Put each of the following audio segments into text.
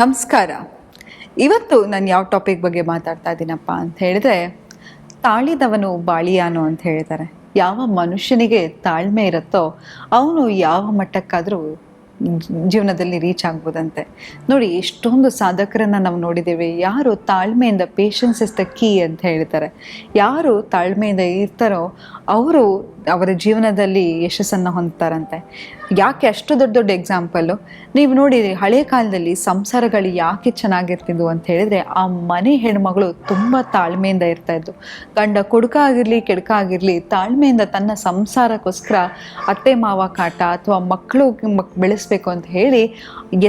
ನಮಸ್ಕಾರ. ಇವತ್ತು ನಾನು ಯಾವ ಟಾಪಿಕ್ ಬಗ್ಗೆ ಮಾತಾಡ್ತಾ ಇದ್ದೀನಪ್ಪ ಅಂತ ಹೇಳಿದ್ರೆ, ತಾಳಿದವನು ಬಾಳಿಯಾನು ಅಂತ ಹೇಳ್ತಾರೆ ಯಾವ ಮನುಷ್ಯನಿಗೆ ತಾಳ್ಮೆ ಇರುತ್ತೋ, ಅವನು ಯಾವ ಮಟ್ಟಕ್ಕಾದರೂ ಜೀವನದಲ್ಲಿ ರೀಚ್ ಆಗ್ಬೋದಂತೆ. ನೋಡಿ, ಎಷ್ಟೊಂದು ಸಾಧಕರನ್ನ ನಾವು ನೋಡಿದ್ದೇವೆ. ಯಾರು ತಾಳ್ಮೆಯಿಂದ ಪೇಷನ್ಸ್ ಇಸ್ ದ ಕೀ ಅಂತ ಹೇಳ್ತಾರೆ. ಯಾರು ತಾಳ್ಮೆಯಿಂದ ಇರ್ತಾರೋ, ಅವರು ಅವರ ಜೀವನದಲ್ಲಿ ಯಶಸ್ಸನ್ನು ಹೊಂದ್ತಾರಂತೆ. ಯಾಕೆ ಅಷ್ಟು ದೊಡ್ಡ ದೊಡ್ಡ ಎಕ್ಸಾಂಪಲ್ಲು ನೀವು ನೋಡಿರಿ ಹಳೆ ಕಾಲದಲ್ಲಿ ಸಂಸಾರಗಳು ಯಾಕೆ ಚೆನ್ನಾಗಿರ್ತಿದ್ವು ಅಂತ ಹೇಳಿದ್ರೆ, ಆ ಮನೆ ಹೆಣ್ಮಗಳು ತುಂಬ ತಾಳ್ಮೆಯಿಂದ ಇರ್ತಾ ಇದ್ದು ಗಂಡ ಕುಡುಕ ಆಗಿರಲಿ, ಕೆಡಕ ಆಗಿರಲಿ, ತಾಳ್ಮೆಯಿಂದ ತನ್ನ ಸಂಸಾರಕ್ಕೋಸ್ಕರ ಅತ್ತೆ, ಮಾವ ಕಾಟ ಅಥವಾ ಮಕ್ಕಳು ಮಕ್ ಬೆಳೆಸ್ಬೇಕು ಅಂತ ಹೇಳಿ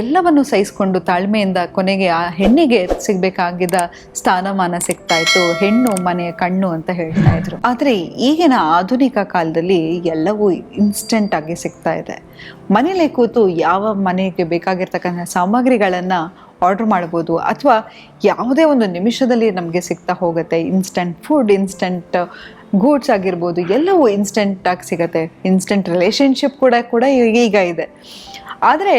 ಎಲ್ಲವನ್ನು ಸಹಿಸ್ಕೊಂಡು ತಾಳ್ಮೆಯಿಂದ ಕೊನೆಗೆ ಆ ಹೆಣ್ಣಿಗೆ ಸಿಗಬೇಕಾಗಿದ್ದ ಸ್ಥಾನಮಾನ ಸಿಗ್ತಾ ಇತ್ತು. ಹೆಣ್ಣು ಮನೆಯ ಕಣ್ಣು ಅಂತ ಹೇಳ್ತಾ ಇದ್ರು. ಆದರೆ ಈಗಿನ ಆಧುನಿಕ ಕಾಲದಲ್ಲಿ ಎಲ್ಲವೂ ಇನ್ಸ್ಟೆಂಟ್ ಆಗಿ ಸಿಗ್ತಾ ಇದೆ. ಮನೇಲೆ ಕೂತು ಯಾವ ಮನೆಗೆ ಬೇಕಾಗಿರ್ತಕ್ಕಂಥ ಸಾಮಗ್ರಿಗಳನ್ನು ಆರ್ಡರ್ ಮಾಡ್ಬೋದು ಅಥವಾ ಯಾವುದೇ ಒಂದು ನಿಮಿಷದಲ್ಲಿ ನಮಗೆ ಸಿಗ್ತಾ ಹೋಗುತ್ತೆ. ಇನ್ಸ್ಟೆಂಟ್ ಫುಡ್ ಇನ್ಸ್ಟೆಂಟ್ ಗೂಡ್ಸ್ ಆಗಿರ್ಬೋದು, ಎಲ್ಲವೂ ಇನ್ಸ್ಟೆಂಟ್ ಆಗಿ ಸಿಗುತ್ತೆ. ಇನ್ಸ್ಟೆಂಟ್ ರಿಲೇಶನ್ಶಿಪ್ ಕೂಡ ಕೂಡ ಈಗ ಇದೆ. ಆದರೆ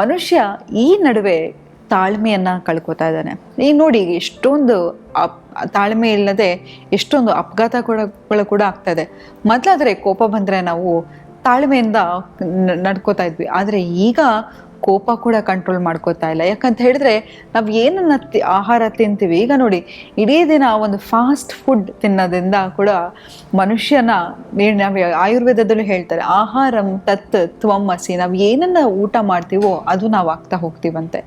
ಮನುಷ್ಯ ಈ ನಡುವೆ ತಾಳ್ಮೆಯನ್ನು ಕಳ್ಕೊತಾ ಇದ್ದಾನೆ. ಈಗ ನೋಡಿ ಎಷ್ಟೊಂದು ಅಪ್, ತಾಳ್ಮೆ ಇಲ್ಲದೆ ಎಷ್ಟೊಂದು ಅಪಘಾತ ಕೂಡ ಕೂಡ ಆಗ್ತಾ ಇದೆ. ಮೊದಲಾದರೆ ಕೋಪ ಬಂದರೆ ನಾವು ತಾಳ್ಮೆಯಿಂದ ನಡ್ಕೋತಾ ಇದ್ವಿ. ಆದರೆ ಈಗ ಕೋಪ ಕೂಡ ಕಂಟ್ರೋಲ್ ಮಾಡ್ಕೋತಾ ಇಲ್ಲ. ಯಾಕಂತ ಹೇಳಿದ್ರೆ ನಾವು ಏನನ್ನ ಆಹಾರ ತಿಂತೀವಿ, ಈಗ ನೋಡಿ, ಇಡೀ ದಿನ ಒಂದು ಫಾಸ್ಟ್ ಫುಡ್ ತಿನ್ನೋದ್ರಿಂದ ಕೂಡ ಮನುಷ್ಯನ ನಾವು ಆಯುರ್ವೇದದಲ್ಲೂ ಹೇಳ್ತಾರೆ, ಆಹಾರಂ ತತ್ ತ್ವಮಸಿ ನಾವು ಏನನ್ನ ಊಟ ಮಾಡ್ತೀವೋ ಅದು ನಾವು ಆಗ್ತಾ ಹೋಗ್ತೀವಂತೆ.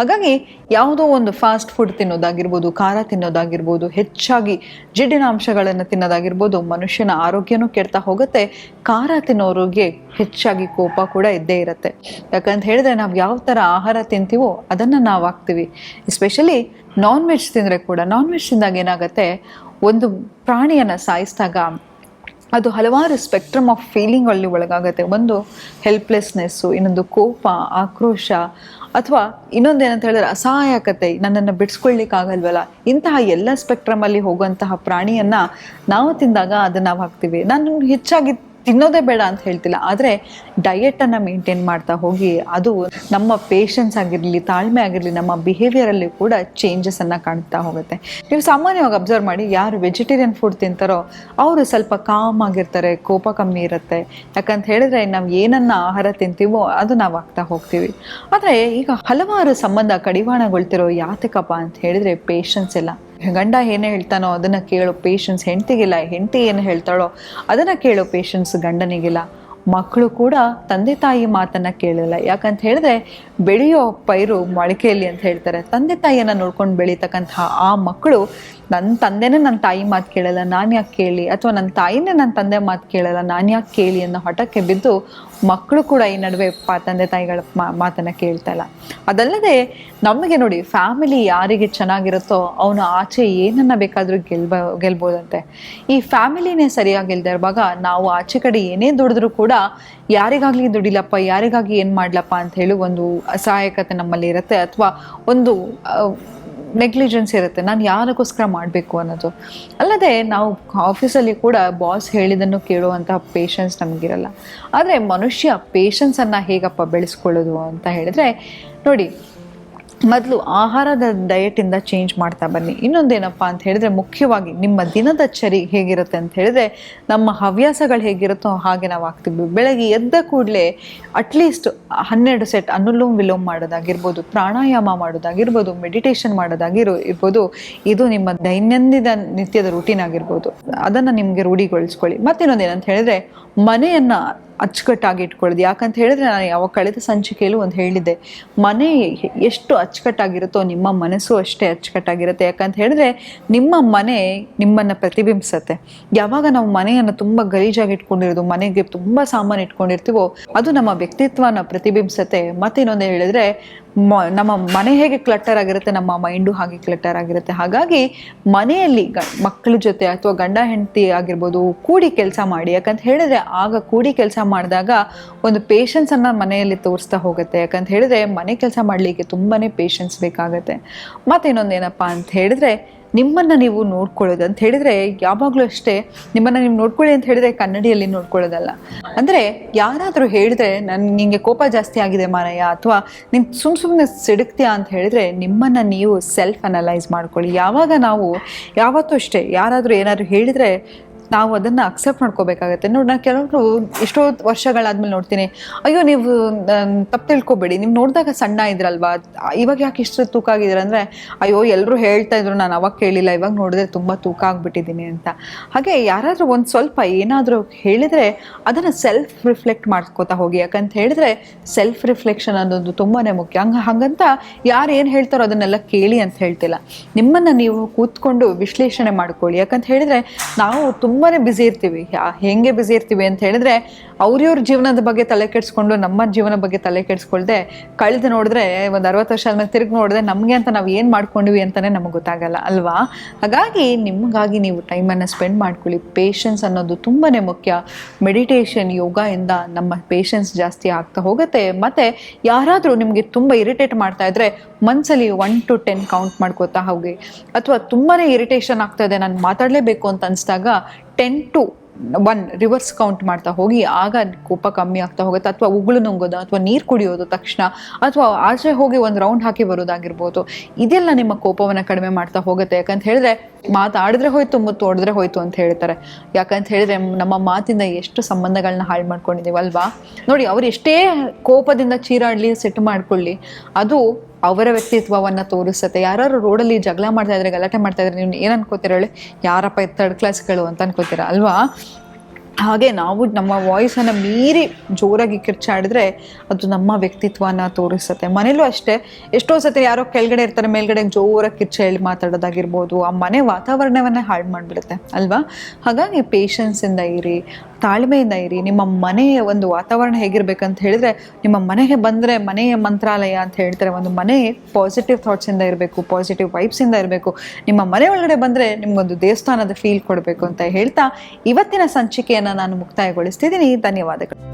ಹಾಗಾಗಿ ಯಾವುದೋ ಒಂದು ಫಾಸ್ಟ್ ಫುಡ್ ತಿನ್ನೋದಾಗಿರ್ಬೋದು, ಖಾರ ತಿನ್ನೋದಾಗಿರ್ಬೋದು, ಹೆಚ್ಚಾಗಿ ಜಿಡ್ಡಿನಾಂಶಗಳನ್ನು ತಿನ್ನೋದಾಗಿರ್ಬೋದು, ಮನುಷ್ಯನ ಆರೋಗ್ಯನೂ ಕೆಡ್ತಾ ಹೋಗುತ್ತೆ, ಖಾರ ತಿನ್ನೋರಿಗೆ ಹೆಚ್ಚಾಗಿ ಕೋಪ ಕೂಡ ಇದ್ದೇ ಇರುತ್ತೆ. ಯಾಕಂತ ಹೇಳಿದ್ರೆ ನಾವು ಯಾವ ಥರ ಆಹಾರ ತಿಂತೀವೋ ಅದನ್ನು ನಾವು ಹಾಕ್ತೀವಿ. ಎಸ್ಪೆಷಲಿ ನಾನ್ ವೆಜ್ ತಿಂದರೆ ಕೂಡ ನಾನ್ ವೆಜ್ ತಿಂದಾಗ ಏನಾಗುತ್ತೆ, ಒಂದು ಪ್ರಾಣಿಯನ್ನು ಸಾಯಿಸಿದಾಗ ಅದು ಹಲವಾರು ಸ್ಪೆಕ್ಟ್ರಮ್ ಆಫ್ ಫೀಲಿಂಗ್ ಅಲ್ಲಿ ಒಳಗಾಗುತ್ತೆ. ಒಂದು ಹೆಲ್ಪ್ಲೆಸ್ನೆಸ್ಸು ಇನ್ನೊಂದು ಕೋಪ, ಆಕ್ರೋಶ, ಅಥವಾ ಇನ್ನೊಂದು ಏನಂತ ಹೇಳಿದ್ರೆ ಅಸಹಾಯಕತೆ, ನನ್ನನ್ನು ಬಿಡಿಸ್ಕೊಳ್ಲಿಕ್ಕಾಗಲ್ವಲ್ಲ ಇಂತಹ ಎಲ್ಲ ಸ್ಪೆಕ್ಟ್ರಮಲ್ಲಿ ಹೋಗುವಂತಹ ಪ್ರಾಣಿಯನ್ನು ನಾವು ತಿಂದಾಗ ಅದನ್ನು ನಾವು ಹಾಕ್ತೀವಿ. ನಾನು ಹೆಚ್ಚಾಗಿ ತಿನ್ನೋದೇ ಬೇಡ ಅಂತ ಹೇಳ್ತಿಲ್ಲ. ಆದರೆ ಡಯೆಟನ್ನು ಮೇಂಟೈನ್ ಮಾಡ್ತಾ ಹೋಗಿ ಅದು ನಮ್ಮ ಪೇಷನ್ಸ್ ಆಗಿರಲಿ, ತಾಳ್ಮೆ ಆಗಿರಲಿ, ನಮ್ಮ ಬಿಹೇವಿಯರಲ್ಲಿ ಕೂಡ ಚೇಂಜಸನ್ನು ಕಾಣ್ತಾ ಹೋಗುತ್ತೆ. ನೀವು ಸಾಮಾನ್ಯವಾಗಿ ಅಬ್ಸರ್ವ್ ಮಾಡಿ ಯಾರು ವೆಜಿಟೇರಿಯನ್ ಫುಡ್ ತಿಂತಾರೋ ಅವರು ಸ್ವಲ್ಪ ಕಾಮ್ ಆಗಿರ್ತಾರೆ, ಕೋಪ ಕಮ್ಮಿ ಇರುತ್ತೆ. ಯಾಕಂತ ಹೇಳಿದ್ರೆ ನಾವು ಏನನ್ನ ಆಹಾರ ತಿಂತೀವೋ ಅದು ನಾವು ಆಗ್ತಾ ಹೋಗ್ತೀವಿ. ಆದರೆ ಈಗ ಹಲವಾರು ಸಂಬಂಧ ಕಡಿವಾಣಗೊಳ್ತಿರೋ ಯಾತಕಪ್ಪ ಅಂತ ಹೇಳಿದ್ರೆ ಪೇಷನ್ಸ್ ಇಲ್ಲ. ಗಂಡ ಏನೇ ಹೇಳ್ತಾನೋ ಅದನ್ನು ಕೇಳೋ ಪೇಷನ್ಸ್ ಹೆಂಡ್ತಿಗಿಲ್ಲ, ಹೆಂಡತಿ ಏನು ಹೇಳ್ತಾಳೋ ಅದನ್ನು ಕೇಳೋ ಪೇಷನ್ಸ್ ಗಂಡನಿಗಿಲ್ಲ. ಮಕ್ಕಳು ಕೂಡ ತಂದೆ ತಾಯಿ ಮಾತನ್ನು ಕೇಳಲ್ಲ. ಯಾಕಂತ ಹೇಳಿದ್ರೆ ಬೆಳೆಯೋ ಪೈರು ಮೊಳಕೆಯಲ್ಲಿ ಅಂತ ಹೇಳ್ತಾರೆ. ತಂದೆ ತಾಯಿಯನ್ನ ನೋಡ್ಕೊಂಡು ಬೆಳೀತಕ್ಕಂತಹ ಆ ಮಕ್ಕಳು ನನ್ನ ತಂದೆನೇ ನನ್ನ ತಾಯಿ ಮಾತು ಕೇಳಲ್ಲ ನಾನು ಯಾಕೆ ಕೇಳಿ? ಅಥವಾ ನನ್ನ ತಾಯಿನೇ ನನ್ನ ತಂದೆ ಮಾತು ಕೇಳಲ್ಲ ನಾನು ಯಾಕೆ ಕೇಳಿ ಅನ್ನೋ ಹಠಕ್ಕೆ ಬಿದ್ದು ಮಕ್ಕಳು ಕೂಡ ಈ ನಡುವೆ ತಂದೆ ತಾಯಿಗಳ ಮಾತನ್ನ ಕೇಳ್ತಾ ಇಲ್ಲ. ಅದಲ್ಲದೆ ನಮಗೆ ನೋಡಿ ಫ್ಯಾಮಿಲಿ ಯಾರಿಗೆ ಚೆನ್ನಾಗಿರುತ್ತೋ ಅವನು ಆಚೆ ಏನನ್ನ ಬೇಕಾದರೂ ಗೆಲ್ಬ, ಗೆಲ್ಬೋದಂತೆ. ಈ ಫ್ಯಾಮಿಲಿನೇ ಸರಿಯಾಗಿಲ್ದೇ ಇರುವಾಗ ನಾವು ಆಚೆ ಕಡೆ ಏನೇ ದುಡಿದ್ರೂ ಕೂಡ ಯಾರಿಗಾಗ್ಲಿ ದುಡಿಲಪ್ಪ, ಯಾರಿಗಾಗಿ ಏನು ಮಾಡ್ಲಪ್ಪ ಅಂತ ಹೇಳಿ ಒಂದು ಅಸಹಾಯಕತೆ ನಮ್ಮಲ್ಲಿ ಇರುತ್ತೆ. ಅಥವಾ ಒಂದು ನೆಗ್ಲಿಜೆನ್ಸ್ ಇರುತ್ತೆ. ನಾನು ಯಾರಿಗೋಸ್ಕರ ಮಾಡಬೇಕು ಅನ್ನೋದು. ಅಲ್ಲದೆ ನಾವು ಆಫೀಸಲ್ಲಿ ಕೂಡ ಬಾಸ್ ಹೇಳಿದ್ದನ್ನು ಕೇಳುವಂತಹ ಪೇಷನ್ಸ್ ನಮಗಿರಲ್ಲ. ಆದರೆ ಮನುಷ್ಯ ಪೇಷನ್ಸನ್ನು ಹೇಗಪ್ಪ ಬೆಳೆಸ್ಕೊಳ್ಳೋದು ಅಂತ ಹೇಳಿದ್ರೆ, ನೋಡಿ ಮೊದಲು ಆಹಾರದ ಡಯಟಿಂದ ಚೇಂಜ್ ಮಾಡ್ತಾ ಬನ್ನಿ. ಇನ್ನೊಂದೇನಪ್ಪ ಅಂತ ಹೇಳಿದ್ರೆ ಮುಖ್ಯವಾಗಿ ನಿಮ್ಮ ದಿನದ ಚರಿ ಹೇಗಿರುತ್ತೆ ಅಂತ ಹೇಳಿದ್ರೆ ನಮ್ಮ ಹವ್ಯಾಸಗಳು ಹೇಗಿರುತ್ತೋ ಹಾಗೆ ನಾವು ಆಗ್ತೀವಿ ಬೆಳಗ್ಗೆ ಎದ್ದ ಕೂಡಲೇ ಅಟ್ಲೀಸ್ಟ್ ಹನ್ನೆರಡು ಸೆಟ್ ಅನುಲೋಮ್ ವಿಲೋಮ್ ಮಾಡೋದಾಗಿರ್ಬೋದು, ಪ್ರಾಣಾಯಾಮ ಮಾಡೋದಾಗಿರ್ಬೋದು ಮೆಡಿಟೇಷನ್ ಮಾಡೋದಾಗಿರೋ ಇರ್ಬೋದು ಇದು ನಿಮ್ಮ ದೈನಂದಿನ ನಿತ್ಯದ ರೂಟೀನ್ ಆಗಿರ್ಬೋದು. ಅದನ್ನು ನಿಮಗೆ ರೂಢಿಗೊಳಿಸ್ಕೊಳ್ಳಿ. ಮತ್ತಿನ್ನೊಂದೇನಂತ ಹೇಳಿದ್ರೆ ಮನೆಯನ್ನು ಅಚ್ಚುಕಟ್ಟಾಗಿ ಇಟ್ಕೊಳ್ಳೋದು ಯಾಕಂತ ಹೇಳಿದ್ರೆ ನಾನು ಯಾವ ಕಳೆದ ಸಂಚಿಕೆಯಲ್ಲೂ ಒಂದು ಹೇಳಿದ್ದೆ, ಮನೆ ಎಷ್ಟು ಅಚ್ಚುಕಟ್ಟಾಗಿರುತ್ತೋ ನಿಮ್ಮ ಮನಸ್ಸು ಅಷ್ಟೇ ಅಚ್ಚುಕಟ್ಟಾಗಿರುತ್ತೆ. ಯಾಕಂತ ಹೇಳಿದ್ರೆ ನಿಮ್ಮ ಮನೆ ನಿಮ್ಮನ್ನು ಪ್ರತಿಬಿಂಬಿಸುತ್ತೆ. ಯಾವಾಗ ನಾವು ಮನೆಯನ್ನು ತುಂಬ ಗಲೀಜಾಗಿ ಇಟ್ಕೊಂಡಿರೋದು, ಮನೆಗೆ ತುಂಬ ಸಾಮಾನು ಇಟ್ಕೊಂಡಿರ್ತೀವೋ, ಅದು ನಮ್ಮ ವ್ಯಕ್ತಿತ್ವನ ಪ್ರತಿಬಿಂಬಿಸುತ್ತೆ. ಮತ್ತಿನ್ನೊಂದು ಹೇಳಿದ್ರೆ ನಮ್ಮ ಮನೆ ಹೇಗೆ ಕ್ಲಟ್ಟರ್ ಆಗಿರುತ್ತೆ, ನಮ್ಮ ಮೈಂಡು ಹಾಗೆ ಕ್ಲಟ್ಟರ್ ಆಗಿರುತ್ತೆ. ಹಾಗಾಗಿ ಮನೆಯಲ್ಲಿ ಮಕ್ಕಳ ಜೊತೆ ಅಥವಾ ಗಂಡ ಹೆಂಡತಿ ಆಗಿರ್ಬೋದು, ಕೂಡಿ ಕೆಲಸ ಮಾಡಿ, ಯಾಕಂತ ಹೇಳಿದ್ರೆ ಆಗ ಕೂಡಿ ಕೆಲಸ ಮಾಡಿದಾಗ ಒಂದು ಪೇಷನ್ಸನ್ನು ಮನೆಯಲ್ಲಿ ತೋರಿಸ್ತಾ ಹೋಗುತ್ತೆ. ಯಾಕಂತ ಹೇಳಿದ್ರೆ ಮನೆ ಕೆಲಸ ಮಾಡಲಿಕ್ಕೆ ತುಂಬಾ ಪೇಷನ್ಸ್ ಬೇಕಾಗುತ್ತೆ. ಮತ್ತು ಇನ್ನೊಂದೇನಪ್ಪ ಅಂತ ಹೇಳಿದ್ರೆ ನಿಮ್ಮನ್ನು ನೀವು ನೋಡ್ಕೊಳ್ಳೋದು ಅಂತ ಹೇಳಿದರೆ ಯಾವಾಗಲೂ ಅಷ್ಟೇ ನಿಮ್ಮನ್ನು ನೀವು ನೋಡ್ಕೊಳ್ಳಿ ಅಂತ ಹೇಳಿದ್ರೆ ಕನ್ನಡಿಯಲ್ಲಿ ನೋಡ್ಕೊಳ್ಳೋದಲ್ಲ. ಅಂದರೆ ಯಾರಾದರೂ ಹೇಳಿದ್ರೆ ನನ್ ನಿಮಗೆ ಕೋಪ ಜಾಸ್ತಿ ಆಗಿದೆ ಮಾರಯ್ಯ ಅಥವಾ ನಿನ್ ಸುಮ್ಮ ಸುಮ್ಮನೆ ಸಿಡುಕ್ತೀಯಾ ಅಂತ ಹೇಳಿದ್ರೆ ನಿಮ್ಮನ್ನು ನೀವು ಸೆಲ್ಫ್ ಅನಲೈಸ್ ಮಾಡ್ಕೊಳ್ಳಿ. ಯಾವಾಗ ನಾವು ಯಾವತ್ತೂ ಅಷ್ಟೇ ಯಾರಾದರೂ ಏನಾದರೂ ಹೇಳಿದರೆ ನಾವು ಅದನ್ನು ಅಕ್ಸೆಪ್ಟ್ ಮಾಡ್ಕೋಬೇಕಾಗತ್ತೆ. ನೋಡಿ ನಾನು ಕೆಲವರು ಎಷ್ಟೋ ವರ್ಷಗಳಾದ್ಮೇಲೆ ನೋಡ್ತೀನಿ. ಅಯ್ಯೋ, ನೀವು ತಪ್ಪು ತಿಳ್ಕೊಬೇಡಿ. ನೀವು ನೋಡಿದಾಗ ಸಣ್ಣ ಇದ್ರಲ್ವಾ? ಇವಾಗ ಯಾಕೆ ಇಷ್ಟು ತೂಕ ಆಗಿದ್ದೀರ ಅಂದರೆ, ಅಯ್ಯೋ ಎಲ್ಲರೂ ಹೇಳ್ತಾ ಇದ್ರು, ನಾನು ಅವಾಗ ಕೇಳಿಲ್ಲ, ಇವಾಗ ನೋಡಿದ್ರೆ ತುಂಬ ತೂಕ ಆಗಿಬಿಟ್ಟಿದ್ದೀನಿ ಅಂತ. ಹಾಗೆ ಯಾರಾದರೂ ಒಂದು ಸ್ವಲ್ಪ ಏನಾದರೂ ಹೇಳಿದರೆ ಅದನ್ನು ಸೆಲ್ಫ್ ರಿಫ್ಲೆಕ್ಟ್ ಮಾಡ್ಕೋತಾ ಹೋಗಿ. ಯಾಕಂತ ಹೇಳಿದ್ರೆ ಸೆಲ್ಫ್ ರಿಫ್ಲೆಕ್ಷನ್ ಅನ್ನೋದು ತುಂಬಾ ಮುಖ್ಯ. ಹಂಗೆ, ಹಾಗಂತ ಯಾರು ಏನು ಹೇಳ್ತಾರೋ ಅದನ್ನೆಲ್ಲ ಕೇಳಿ ಅಂತ ಹೇಳ್ತಿಲ್ಲ. ನಿಮ್ಮನ್ನು ನೀವು ಕೂತ್ಕೊಂಡು ವಿಶ್ಲೇಷಣೆ ಮಾಡ್ಕೊಳ್ಳಿ. ಯಾಕಂತ ಹೇಳಿದ್ರೆ, ನಾವು ತುಂಬಾ ಬ್ಯುಸಿ ಇರ್ತೀವಿ. ಹೆಂಗೆ ಬ್ಯುಸಿ ಇರ್ತೀವಿ ಅಂತ ಹೇಳಿದ್ರೆ, ಅವ್ರಿವ್ರ ಜೀವನದ ಬಗ್ಗೆ ತಲೆ ಕೆಡಿಸ್ಕೊಂಡು, ನಮ್ಮ ಜೀವನ ಬಗ್ಗೆ ತಲೆ ಕೆಡಿಸ್ಕೊಳ್ದೆ, ಕಳೆದು ನೋಡಿದ್ರೆ, ಒಂದು ಅರವತ್ತು ವರ್ಷ ಆದ್ಮೇಲೆ ತಿರುಗಿ ನೋಡಿದ್ರೆ ನಮಗೆ ಅಂತ ನಾವು ಏನು ಮಾಡ್ಕೊಂಡ್ವಿ ಅಂತಲೇ ನಮಗೆ ಗೊತ್ತಾಗಲ್ಲ, ಅಲ್ವಾ? ಹಾಗಾಗಿ ನಿಮಗಾಗಿ ನೀವು ಟೈಮನ್ನು ಸ್ಪೆಂಡ್ ಮಾಡ್ಕೊಳ್ಳಿ. ಪೇಷನ್ಸ್ ಅನ್ನೋದು ತುಂಬಾ ಮುಖ್ಯ. ಮೆಡಿಟೇಷನ್ ಯೋಗ ಇಂದ ನಮ್ಮ ಪೇಷನ್ಸ್ ಜಾಸ್ತಿ ಆಗ್ತಾ ಹೋಗುತ್ತೆ. ಮತ್ತು ಯಾರಾದರೂ ನಿಮಗೆ ತುಂಬ ಇರಿಟೇಟ್ ಮಾಡ್ತಾ ಇದ್ರೆ ಮನಸ್ಸಲ್ಲಿ ಒನ್ ಟು ಟೆನ್ ಕೌಂಟ್ ಮಾಡ್ಕೋತಾ ಹೋಗಿ. ಅಥವಾ ತುಂಬಾ ಇರಿಟೇಷನ್ ಆಗ್ತಾ ಇದೆ, ನಾನು ಮಾತಾಡಲೇಬೇಕು ಅಂತ ಅನಿಸಿದಾಗ ten to one reverse count ಮಾಡ್ತಾ ಹೋಗಿ, ಆಗ ಕೋಪ ಕಮ್ಮಿ ಆಗ್ತಾ ಹೋಗುತ್ತೆ. ಅಥವಾ ಉಗುಳು ನುಂಗೋದು, ಅಥವಾ ನೀರು ಕುಡಿಯೋದು ತಕ್ಷಣ, ಅಥವಾ ಆಚೆ ಹೋಗಿ ಒಂದು ರೌಂಡ್ ಹಾಕಿ ಬರೋದಾಗಿರ್ಬೋದು. ಇದೆಲ್ಲ ನಿಮ್ಮ ಕೋಪವನ್ನು ಕಡಿಮೆ ಮಾಡ್ತಾ ಹೋಗುತ್ತೆ. ಯಾಕಂತ ಹೇಳಿದ್ರೆ ಮಾತಾಡಿದ್ರೆ ಹೋಯ್ತು, ಮುತ್ತು ಹೊಡೆದ್ರೆ ಹೋಯ್ತು ಅಂತ ಹೇಳ್ತಾರೆ. ಯಾಕಂತ ಹೇಳಿದ್ರೆ, ನಮ್ಮ ಮಾತಿಂದ ಎಷ್ಟು ಸಂಬಂಧಗಳನ್ನ ಹಾಳು ಮಾಡ್ಕೊಂಡಿದ್ದೀವಿ ಅಲ್ವಾ ನೋಡಿ, ಅವ್ರು ಎಷ್ಟೇ ಕೋಪದಿಂದ ಚೀರಾಡಲಿ ಸೆಟ್ ಮಾಡ್ಕೊಳ್ಳಿ, ಅದು ಅವರ ವ್ಯಕ್ತಿತ್ವವನ್ನು ತೋರಿಸುತ್ತೆ. ಯಾರು ರೋಡಲ್ಲಿ ಜಗಳ ಮಾಡ್ತಾ ಇದ್ರೆ, ಗಲಾಟೆ ಮಾಡ್ತಾ ಇದ್ರೆ ನೀವು ಏನು ಅನ್ಕೋತೀರ ಹೇಳಿ? ಯಾರಪ್ಪ ಥರ್ಡ್ ಕ್ಲಾಸ್ಗಳು ಅಂತ ಅನ್ಕೋತೀರ ಅಲ್ವಾ? ಹಾಗೆ ನಾವು ನಮ್ಮ ವಾಯ್ಸನ್ನು ಮೀರಿ ಜೋರಾಗಿ ಕಿರ್ಚಾಡಿದ್ರೆ ಅದು ನಮ್ಮ ವ್ಯಕ್ತಿತ್ವನ ತೋರಿಸುತ್ತೆ. ಮನೇಲೂ ಅಷ್ಟೇ. ಎಷ್ಟೋ ಸತಿ ಯಾರೋ ಕೆಳಗಡೆ ಇರ್ತಾರೆ, ಮೇಲ್ಗಡೆ ಜೋರಾಗಿ ಕಿರ್ಚ ಹೇಳಿ ಮಾತಾಡೋದಾಗಿರ್ಬೋದು. ಆ ಮನೆ ವಾತಾವರಣವನ್ನೇ ಹಾಳು ಮಾಡಿಬಿಡುತ್ತೆ, ಅಲ್ವಾ? ಹಾಗಾಗಿ ಪೇಷನ್ಸಿಂದ ಇರಿ. ತಾಳ್ಮೆಯಿಂದ ಇರಿ. ನಿಮ್ಮ ಮನೆಯ ಒಂದು ವಾತಾವರಣ ಹೇಗಿರ್ಬೇಕಂತ ಹೇಳಿದ್ರೆ, ನಿಮ್ಮ ಮನೆಗೆ ಬಂದರೆ ಮನೆಯ ಮಂತ್ರಾಲಯ ಅಂತ ಹೇಳ್ತಾರೆ. ಒಂದು ಮನೆ ಪಾಸಿಟಿವ್ ಥಾಟ್ಸಿಂದ ಇರಬೇಕು ಪಾಸಿಟಿವ್ ವೈಬ್ಸಿಂದ ಇರಬೇಕು. ನಿಮ್ಮ ಮನೆ ಒಳಗಡೆ ಬಂದರೆ ನಿಮಗೊಂದು ದೇವಸ್ಥಾನದ ಫೀಲ್ ಕೊಡಬೇಕು ಅಂತ ಹೇಳ್ತಾ ಇವತ್ತಿನ ಸಂಚಿಕೆಯನ್ನು ನಾನು ಮುಕ್ತಾಯಗೊಳಿಸ್ತಿದ್ದೀನಿ. ಧನ್ಯವಾದಗಳು.